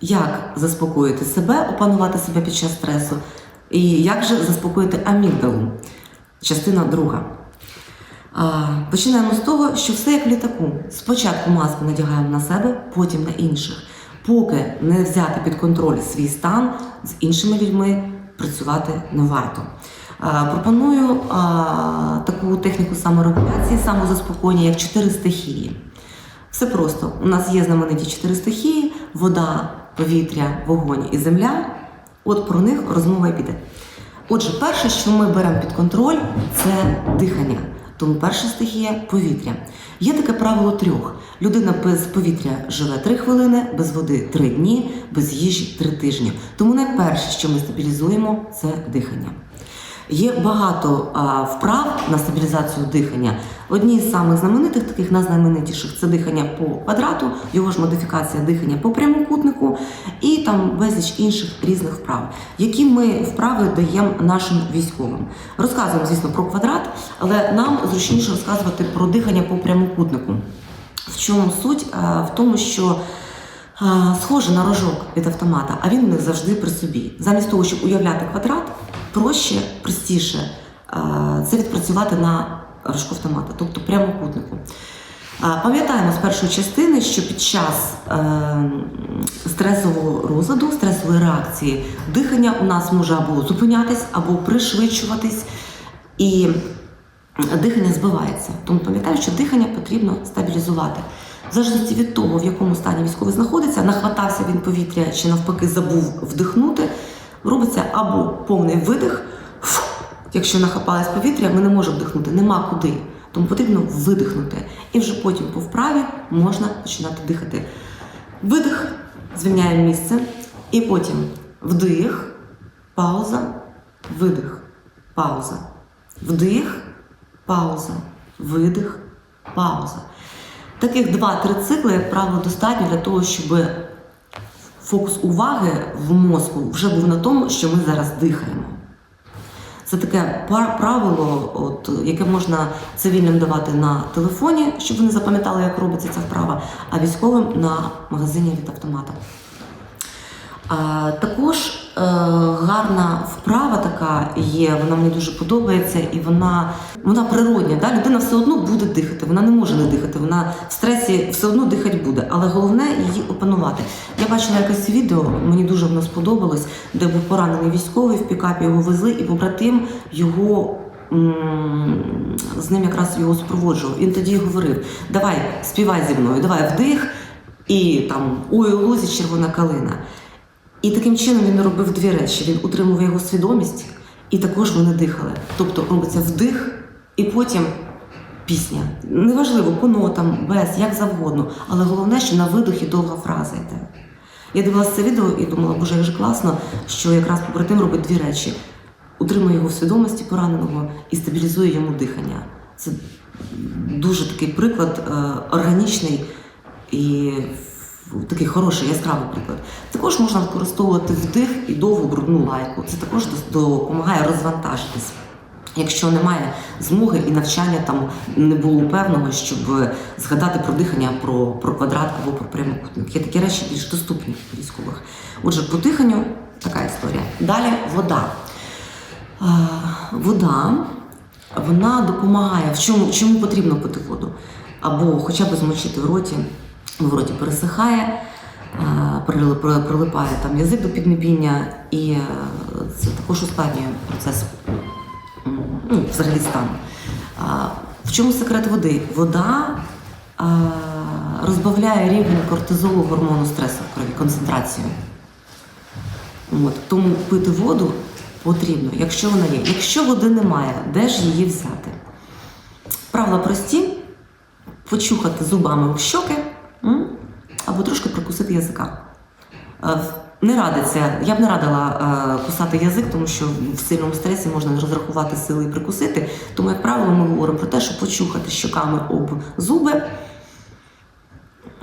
як заспокоїти себе, опанувати себе під час стресу, і як же заспокоїти амігдалу. Частина друга. Починаємо з того, що все як в літаку. Спочатку маску надягаємо на себе, потім на інших. Поки не взяти під контроль свій стан, з іншими людьми працювати не варто. Пропоную таку техніку саморегуляції, самозаспокоєння, як чотири стихії. Все просто. У нас є знамениті чотири стихії: вода, повітря, вогонь і земля. От про них розмова й піде. Отже, перше, що ми беремо під контроль, це дихання. Тому перша стихія повітря. Є таке правило трьох: людина без повітря живе три хвилини, без води три дні, без їжі три тижні. Тому найперше, що ми стабілізуємо, це дихання. Є багато а, вправ на стабілізацію дихання. Одні з самих знаменитих, таких найзнаменитіших, це дихання по квадрату, його ж модифікація дихання по прямокутнику і там безліч інших різних вправ, які ми вправи даємо нашим військовим. Розказуємо, звісно, про квадрат, але нам зручніше розказувати про дихання по прямокутнику. В чому суть? А, В тому, що а, схоже на рожок від автомата, а він у них завжди при собі. Замість того, щоб уявляти квадрат, проще, простіше це відпрацювати на рожку автомата, тобто прямокутнику. Пам'ятаємо з першої частини, що під час е, стресового розладу, стресової реакції, дихання у нас може або зупинятись, або пришвидшуватись, і дихання збивається. Тому пам'ятаю, що дихання потрібно стабілізувати. В залежності від того, в якому стані військовий знаходиться, нахватався він повітря чи навпаки забув вдихнути, робиться або повний видих. Якщо нахапалось повітря, ми не можемо вдихнути, нема куди. Тому потрібно видихнути. І вже потім по вправі можна починати дихати. Видих, звільняємо місце, і потім вдих, пауза, видих, пауза. Вдих, пауза, видих, пауза. Таких 2-3 цикли, як правило, достатньо для того, щоб фокус уваги в мозку вже був на тому, що ми зараз дихаємо. Це таке правило, от, яке можна цивільним давати на телефоні, щоб вони запам'ятали, як робиться ця вправа, а військовим на магазині від автомата. А, також гарна вправа така є, вона мені дуже подобається, і вона, вона природня. Да? Людина все одно буде дихати, вона не може не дихати, вона в стресі все одно дихати буде, але головне її опанувати. Я бачила якесь відео, мені дуже воно сподобалось, де був поранений військовий, в пікапі його везли, і побратим його. З ним якраз його супроводжував. Він тоді говорив: давай, співай зі мною, давай вдих, і там ой, у лузі червона калина. І таким чином він робив дві речі: він утримував його свідомість, і також вони дихали. Тобто робиться вдих, і потім пісня. Неважливо, по нотам, без, як завгодно. Але головне, що на видохі довга фраза йде. Я дивилася це відео і думала, боже, як же класно, що якраз побратим робить дві речі: утримує його в свідомості пораненого і стабілізує йому дихання. Це дуже такий приклад е, органічний і такий хороший, яскравий приклад. Також можна використовувати вдих і довгу брудну лайку. Це також допомагає розвантажитись. Якщо немає змоги і навчання там не було певного, щоб згадати про дихання, про, про квадрат або про прямокутник. Є такі речі більш доступні військових. Отже, по диханню така історія. Далі вода. Вода вона допомагає. В чому, чому потрібно пити воду? Або хоча б змочити в роті, в роті пересихає, при- прилипає там язик до піднебіння, і е, це також ускладнює процес ну, взагалі стан. В чому секрет води? Вода розбавляє рівень кортизолу гормону стресу в крові, концентрацію. От, тому пити воду потрібно, якщо вона є. Якщо води немає, де ж її взяти? Правила прості: почухати зубами в щоки або трошки прикусити язика. Е, Не радиться, я б не радила е, кусати язик, тому що в сильному стресі можна розрахувати сили і прикусити. Тому, як правило, ми говоримо про те, що почухати щоками об зуби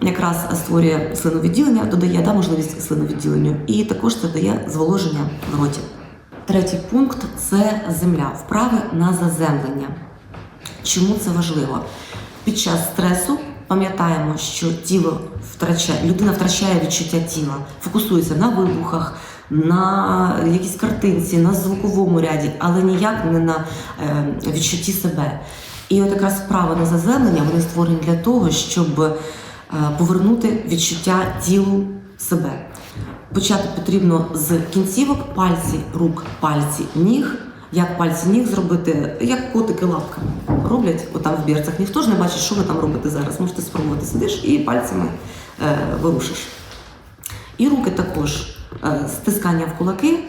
якраз створює слиновідділення, додає да, можливість слиновідділенню, і також це дає зволоження в роті. Третій пункт це земля, вправи на заземлення. Чому це важливо? Під час стресу пам'ятаємо, що тіло втрачає людина втрачає відчуття тіла, фокусується на вибухах, на якійсь картинці, на звуковому ряді, але ніяк не на е, відчутті себе. І от якраз вправи на заземлення вони створені для того, щоб е, повернути відчуття тілу себе. Почати потрібно з кінцівок пальці, рук, пальці, ніг. Як пальці ніг зробити, як котики лапками роблять отам в бірцях. Ніхто ж не бачить, що ви там робите зараз. Можете спробувати. Сидиш і пальцями е, вирушиш. І руки також е, стискання в кулаки,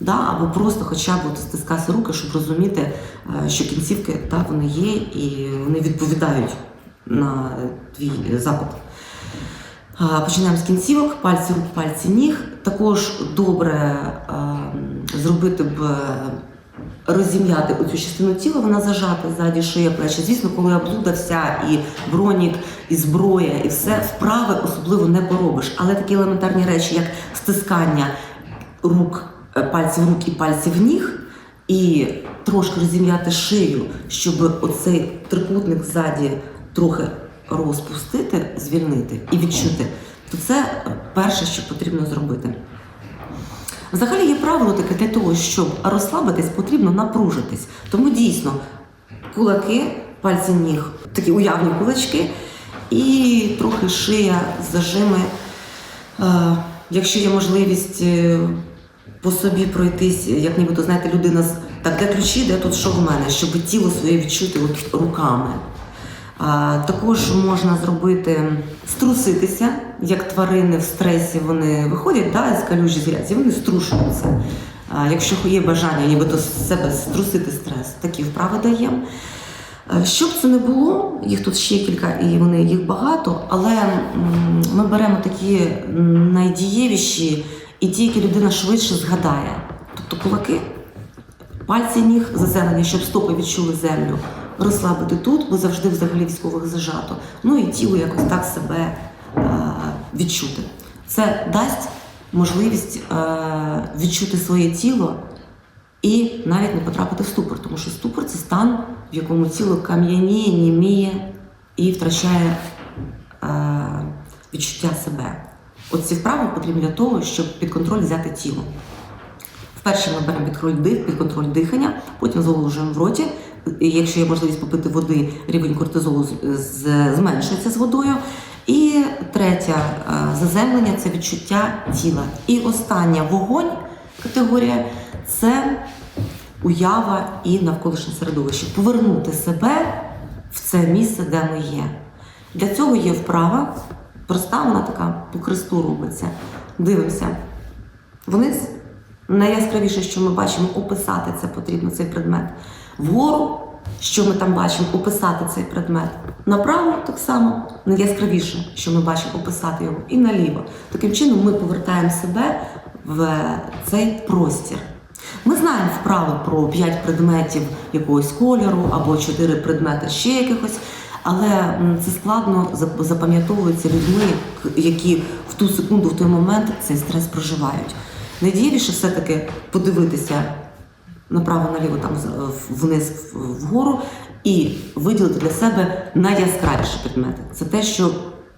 да, або просто хоча б от стискати руки, щоб розуміти, е, що кінцівки да, вони є і вони відповідають на твій запит. Починаємо з кінцівок, пальці рук, пальці ніг. Також добре е, зробити б е, розім'яти оцю частину тіла, вона зажата ззаді шия плечі. Звісно, коли облуда вся, і бронік, і зброя, і все вправи особливо не поробиш. Але такі елементарні речі, як стискання рук, е, пальців рук і пальців ніг, і трошки розім'яти шию, щоб оцей трикутник ззаді трохи розпустити, звільнити і відчути, то це перше, що потрібно зробити. Взагалі є правило таке для того, щоб розслабитись, потрібно напружитись. Тому дійсно кулаки, пальці ніг, такі уявні кулачки, і трохи шия, зажими. Е, Якщо є можливість е, по собі пройтись, як нібито, знаєте, людина з так, де ключі, де тут що в мене, щоб тіло своє відчути от руками. А, також можна зробити струситися, як тварини в стресі вони виходять да, з калюжі з грязі, вони струшуються. Якщо є бажання нібито з себе струсити стрес, такі вправи даємо. Щоб це не було, їх тут ще кілька, і вони їх багато, але ми беремо такі найдієвіші і ті, які людина швидше згадає. Тобто кулаки, пальці ніг заземлені, щоб стопи відчули землю, розслабити тут, бо завжди взагалі військових зажато. Ну і тіло якось так себе відчути. Це дасть можливість е, відчути своє тіло і навіть не потрапити в ступор, тому що ступор це стан, в якому тіло кам'яніє, німіє і втрачає е, відчуття себе. От ці вправи потрібні для того, щоб під контроль взяти тіло. Вперше ми беремо під контроль, дих, під контроль дихання, потім зволожуємо в роті. І якщо є можливість попити води, рівень кортизолу зменшується з водою. І третє е, заземлення це відчуття тіла. І остання вогонь категорія це уява і навколишнє середовище. Повернути себе в це місце, де ми є. Для цього є вправа, проста, вона така по кресту робиться. Дивимося вниз. Найяскравіше, що ми бачимо, описати це потрібно, цей предмет. Вгору, що ми там бачимо, описати цей предмет. Направо так само найяскравіше, що ми бачимо, описати його, і наліво. Таким чином ми повертаємо себе в цей простір. Ми знаємо вправи про 5 предметів якогось кольору або 4 предмети ще якихось, але це складно зап- запам'ятовується людьми, які в ту секунду, в той момент цей стрес проживають. Найдієвіше все-таки подивитися направо-наліво, там з- вниз вгору, і виділити для себе найяскравіші предмети. Це те, що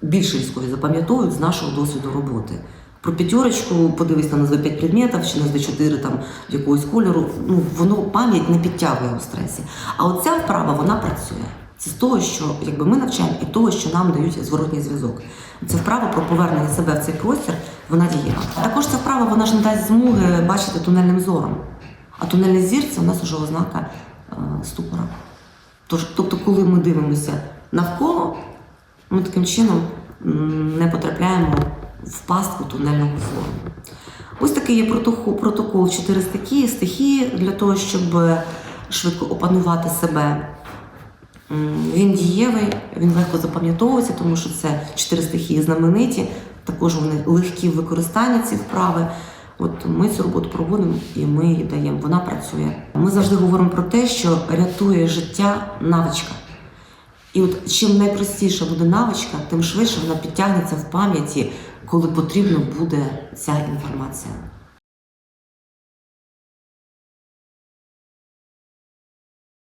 більше військові запам'ятовують з нашого досвіду роботи. Про п'ятерочку подивись там назви 5 предметів чи назви 4 там якогось кольору. Ну воно пам'ять не підтягує у стресі. А оця вправа вона працює. Це з того, що якби ми навчаємо, і того, що нам дають зворотній зв'язок. Це вправа про повернення себе в цей простір, вона дієва. Також ця вправа вона ж не дасть змоги бачити тунельним зором. А тунельний зір це у нас вже ознака е, ступора. Тож, тобто, коли ми дивимося навколо, ми таким чином не потрапляємо в пастку тунельного зору. Ось такий є протокол, протокол 4 стихії, стихії для того, щоб швидко опанувати себе. Він дієвий, він легко запам'ятовується, тому що це чотири стихії знамениті. Також вони легкі в використанні ці вправи. От ми цю роботу проводимо і ми її даємо. Вона працює. Ми завжди говоримо про те, що рятує життя навичка. І от чим найпростіша буде навичка, тим швидше вона підтягнеться в пам'яті, коли потрібна буде ця інформація.